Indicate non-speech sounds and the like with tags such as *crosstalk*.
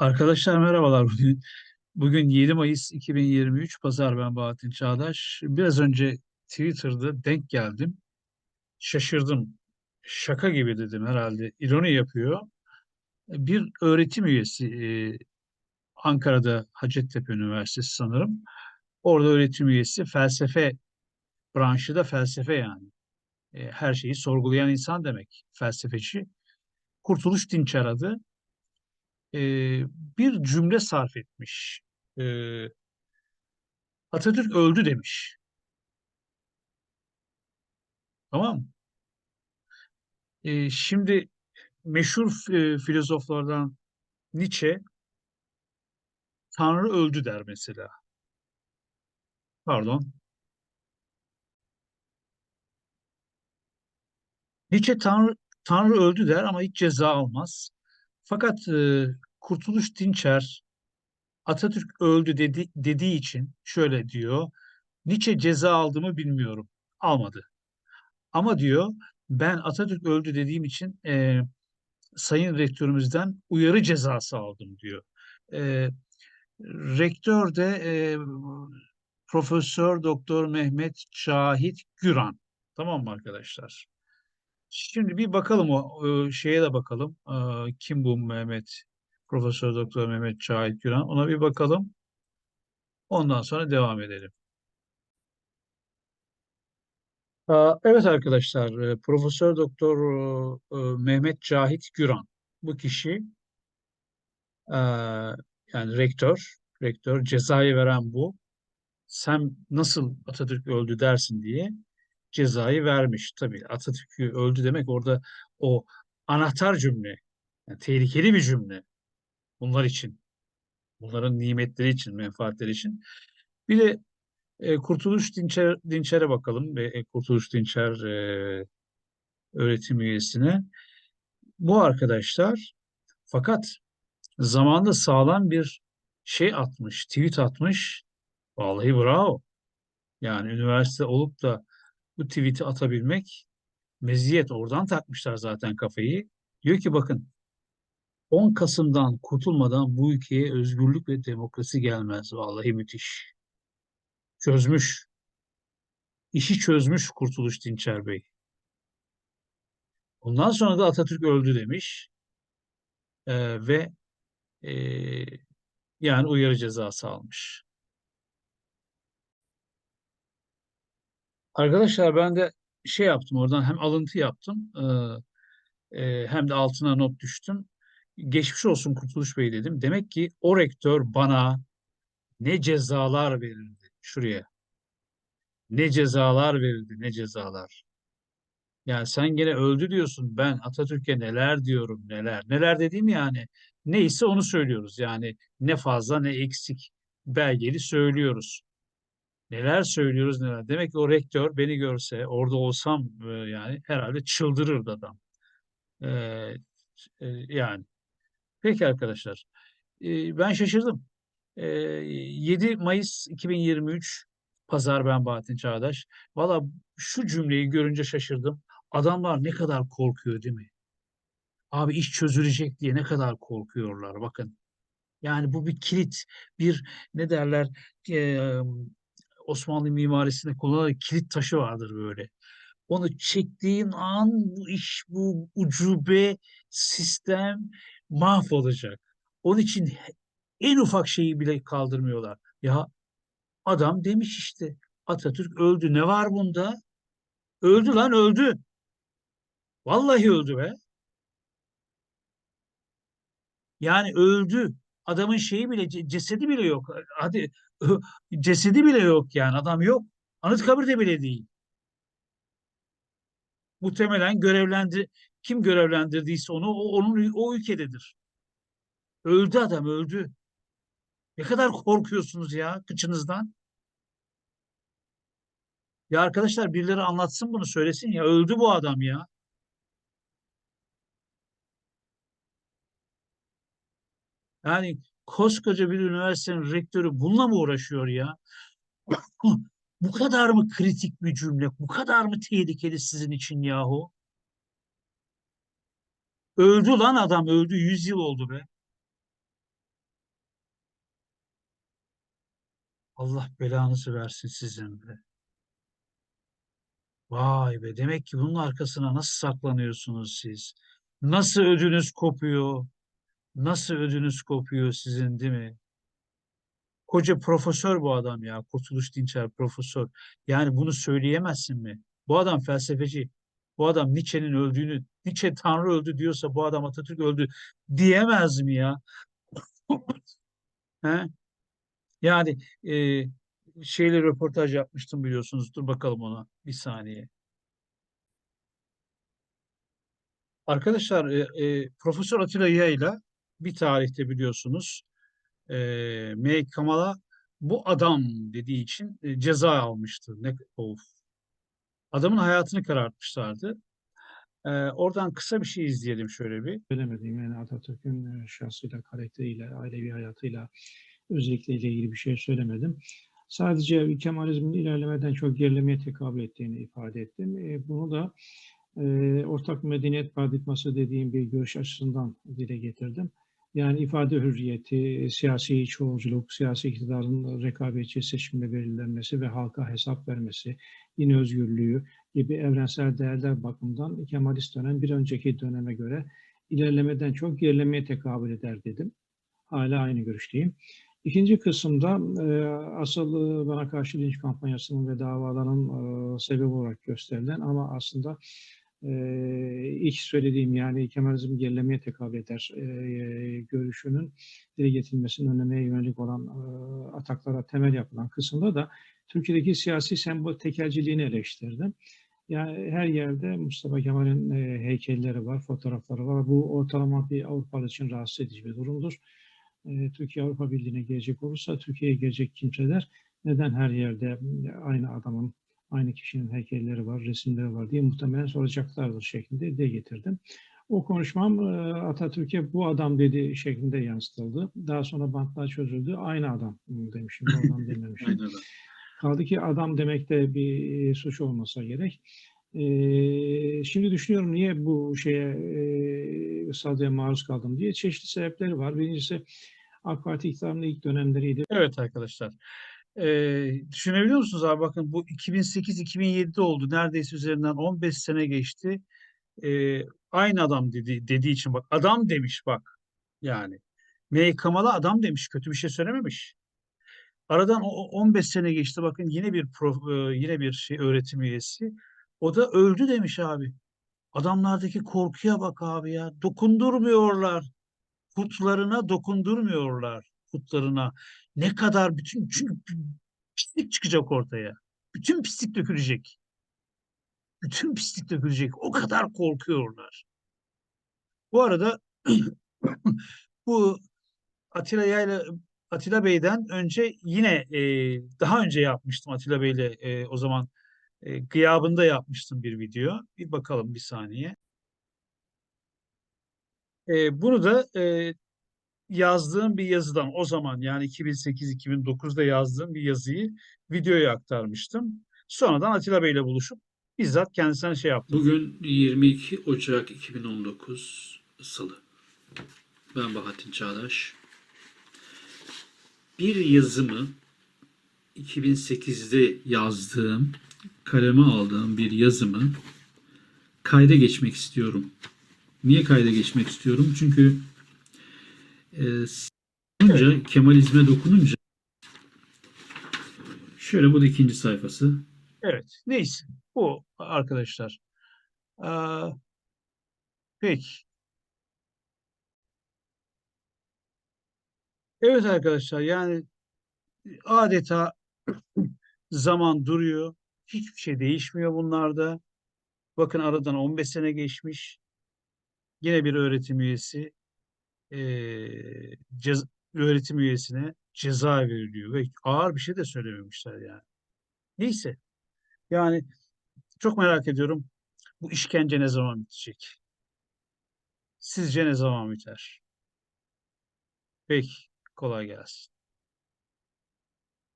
Arkadaşlar merhabalar. Bugün, bugün 7 Mayıs 2023 Pazar ben Bahattin Çağdaş. Biraz önce Twitter'da denk geldim. Şaşırdım. Şaka gibi dedim herhalde. İroni yapıyor. Bir öğretim üyesi e, Ankara'da Hacettepe Üniversitesi sanırım. Orada öğretim üyesi felsefe branşı da felsefe yani. E, her şeyi sorgulayan insan demek felsefeci. Kurtuluş Dinçer adı. E, bir cümle sarf etmiş. E, Atatürk öldü demiş. Tamam mı? E, şimdi meşhur e, filozoflardan Nietzsche Tanrı öldü der mesela. Pardon. Nietzsche Tanrı, Tanrı öldü der ama hiç ceza almaz. Fakat e, Kurtuluş Dinçer Atatürk öldü dedi, dediği için şöyle diyor. Nietzsche ceza aldı mı bilmiyorum. Almadı. Ama diyor ben Atatürk öldü dediğim için e, Sayın Rektörümüzden uyarı cezası aldım diyor. E, rektör de e, Profesör Doktor Mehmet Şahit Güran. Tamam mı arkadaşlar? Şimdi bir bakalım o şeye de bakalım. Kim bu Mehmet? Profesör Doktor Mehmet Şahit Güran. Ona bir bakalım. Ondan sonra devam edelim. Evet arkadaşlar, Profesör Doktor Mehmet Cahit Güran. Bu kişi yani rektör, rektör cezayı veren bu. Sen nasıl Atatürk öldü dersin diye cezayı vermiş. Tabii Atatürk öldü demek orada o anahtar cümle, yani tehlikeli bir cümle bunlar için. Bunların nimetleri için, menfaatleri için. Bir de e, Kurtuluş Dinçer, Dinçer'e bakalım e, Kurtuluş Dinçer e, öğretim üyesine. Bu arkadaşlar fakat zamanda sağlam bir şey atmış, tweet atmış. Vallahi bravo. Yani üniversite olup da bu tweet'i atabilmek meziyet. Oradan takmışlar zaten kafayı. Diyor ki bakın 10 Kasım'dan kurtulmadan bu ülkeye özgürlük ve demokrasi gelmez. Vallahi müthiş. Çözmüş. İşi çözmüş Kurtuluş Dinçer Bey. Ondan sonra da Atatürk öldü demiş. Ee, ve e, yani uyarı cezası almış. Arkadaşlar ben de şey yaptım oradan hem alıntı yaptım e, e, hem de altına not düştüm. Geçmiş olsun Kurtuluş Bey dedim. Demek ki o rektör bana ne cezalar verildi şuraya. Ne cezalar verildi, ne cezalar. Yani sen gene öldü diyorsun. Ben Atatürk'e neler diyorum, neler. Neler dediğim yani neyse onu söylüyoruz. Yani ne fazla ne eksik belgeli söylüyoruz. Neler söylüyoruz neler. Demek ki o rektör beni görse orada olsam e, yani herhalde çıldırırdı adam. E, e, yani. Peki arkadaşlar. E, ben şaşırdım. E, 7 Mayıs 2023 Pazar ben Bahattin Çağdaş. Valla şu cümleyi görünce şaşırdım. Adamlar ne kadar korkuyor değil mi? Abi iş çözülecek diye ne kadar korkuyorlar bakın. Yani bu bir kilit, bir ne derler e, Osmanlı mimarisinde kullanılan kilit taşı vardır böyle. Onu çektiğin an bu iş, bu ucube sistem mahvolacak. Onun için en ufak şeyi bile kaldırmıyorlar. Ya adam demiş işte Atatürk öldü. Ne var bunda? Öldü lan öldü. Vallahi öldü be. Yani öldü. Adamın şeyi bile cesedi bile yok. Hadi cesedi bile yok yani adam yok. Anıtkabir'de bile değil. Muhtemelen görevlendi kim görevlendirdiyse onu o, onun o ülkededir. Öldü adam öldü. Ne kadar korkuyorsunuz ya kıçınızdan. Ya arkadaşlar birileri anlatsın bunu söylesin ya öldü bu adam ya. Yani koskoca bir üniversitenin rektörü bununla mı uğraşıyor ya? bu kadar mı kritik bir cümle? Bu kadar mı tehlikeli sizin için yahu? Öldü lan adam öldü. Yüz yıl oldu be. Allah belanızı versin sizin be. Vay be demek ki bunun arkasına nasıl saklanıyorsunuz siz? Nasıl ödünüz kopuyor? Nasıl ödünüz kopuyor sizin değil mi? Koca profesör bu adam ya. Kurtuluş Dinçer profesör. Yani bunu söyleyemezsin mi? Bu adam felsefeci. Bu adam Nietzsche'nin öldüğünü, Nietzsche Tanrı öldü diyorsa bu adam Atatürk öldü diyemez mi ya? He? Yani e, şeyle röportaj yapmıştım biliyorsunuz. Dur bakalım ona bir saniye. Arkadaşlar e, e, Profesör Atilla Yayla bir tarihte biliyorsunuz e, M. Kamal'a bu adam dediği için e, ceza almıştı. Ne, of. Adamın hayatını karartmışlardı. E, oradan kısa bir şey izleyelim şöyle bir. söylemediğim yani Atatürk'ün e, şahsıyla, karakteriyle, ailevi hayatıyla özellikleriyle ilgili bir şey söylemedim. Sadece Kemalizmin ilerlemeden çok gerilemeye tekabül ettiğini ifade ettim. E, bunu da e, ortak medeniyet paradigması dediğim bir görüş açısından dile getirdim. Yani ifade hürriyeti, siyasi çoğulculuk, siyasi iktidarın rekabetçi seçimle belirlenmesi ve halka hesap vermesi, din özgürlüğü gibi evrensel değerler bakımından Kemalist dönem bir önceki döneme göre ilerlemeden çok gerilemeye tekabül eder dedim. Hala aynı görüşteyim. İkinci kısımda e, asıl e, bana karşı linç kampanyasının ve davaların e, sebebi olarak gösterilen ama aslında e, ilk söylediğim yani Kemalizm gerilemeye tekabül eder görüşünün dile getirilmesinin önlemeye yönelik olan ataklara temel yapılan kısımda da Türkiye'deki siyasi sembol tekelciliğini eleştirdim. Yani her yerde Mustafa Kemal'in heykelleri var, fotoğrafları var. Bu ortalama bir Avrupalı için rahatsız edici bir durumdur. Türkiye Avrupa Birliği'ne gelecek olursa Türkiye'ye gelecek kimseler neden her yerde aynı adamın, aynı kişinin heykelleri var, resimleri var diye muhtemelen soracaklardır şeklinde dile getirdim. O konuşmam e, Atatürk'e bu adam dedi şeklinde yansıtıldı. Daha sonra bantlar çözüldü. Aynı adam demişim, bu adam dememişim. *laughs* Kaldı ki adam demek de bir e, suç olmasa gerek. Ee, şimdi düşünüyorum niye bu şeye e, saldırıya maruz kaldım diye. Çeşitli sebepleri var. Birincisi AK Parti iktidarının ilk dönemleriydi. Evet arkadaşlar. Ee, düşünebiliyor musunuz abi? Bakın bu 2008-2007'de oldu. Neredeyse üzerinden 15 sene geçti. Ee, aynı adam dedi, dediği için bak adam demiş bak. Yani. M. Kamal'a adam demiş. Kötü bir şey söylememiş. Aradan o- o 15 sene geçti. Bakın yine bir prof, e, yine bir şey öğretim üyesi. O da öldü demiş abi. Adamlardaki korkuya bak abi ya. Dokundurmuyorlar. Putlarına dokundurmuyorlar. Putlarına. Ne kadar bütün çünkü pislik çıkacak ortaya. Bütün pislik dökülecek. Bütün pislik dökülecek. O kadar korkuyorlar. Bu arada *clears throat* bu Atilla Yayla Atilla Bey'den önce yine e, daha önce yapmıştım Atilla Bey'le e, o zaman e, gıyabında yapmıştım bir video. Bir bakalım bir saniye. E, bunu da e, yazdığım bir yazıdan o zaman yani 2008-2009'da yazdığım bir yazıyı videoya aktarmıştım. Sonradan Atilla Bey'le buluşup bizzat kendisine şey yaptım. Bugün 22 Ocak 2019 Salı. Ben Bahattin Çağdaş. Bir yazımı 2008'de yazdığım, kaleme aldığım bir yazımı kayda geçmek istiyorum. Niye kayda geçmek istiyorum? Çünkü e, dokununca, Kemalizme dokununca şöyle bu da ikinci sayfası. Evet, neyse. Bu arkadaşlar. Aa, peki. Evet arkadaşlar yani adeta *clears throat* zaman duruyor. Hiçbir şey değişmiyor bunlarda. Bakın aradan 15 sene geçmiş. Yine bir öğretim üyesi eee, cez- öğretim üyesine ceza veriliyor ve ağır bir şey de söylememişler yani. Neyse. Yani çok merak ediyorum bu işkence ne zaman bitecek? Sizce ne zaman biter? Peki, kolay gelsin.